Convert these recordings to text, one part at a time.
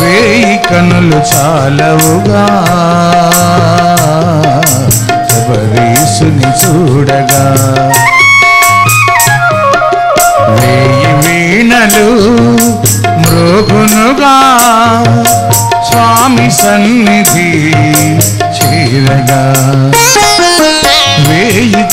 వేయి కనులు చాలవుగా. శబరీసుని చూడగా. వేయి వీణలు మృగునుగా స్వామి సన్నిధి చేరగా. వేయి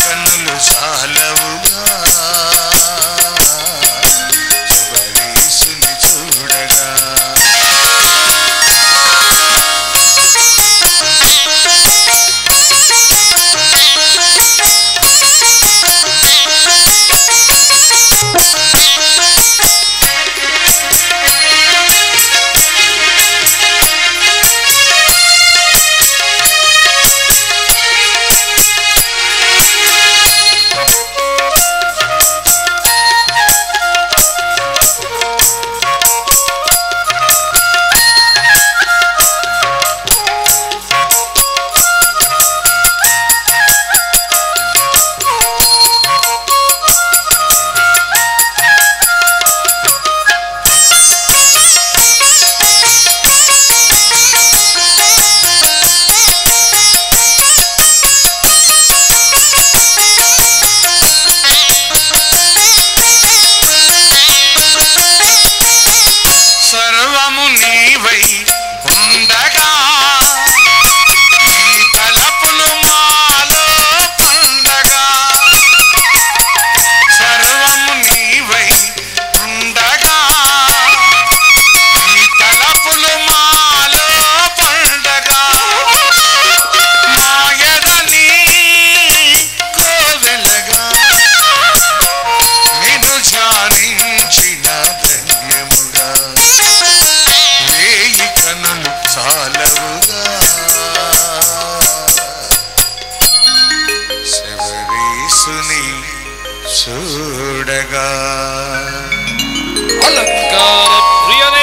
చూడగా అలంకార ప్రియనే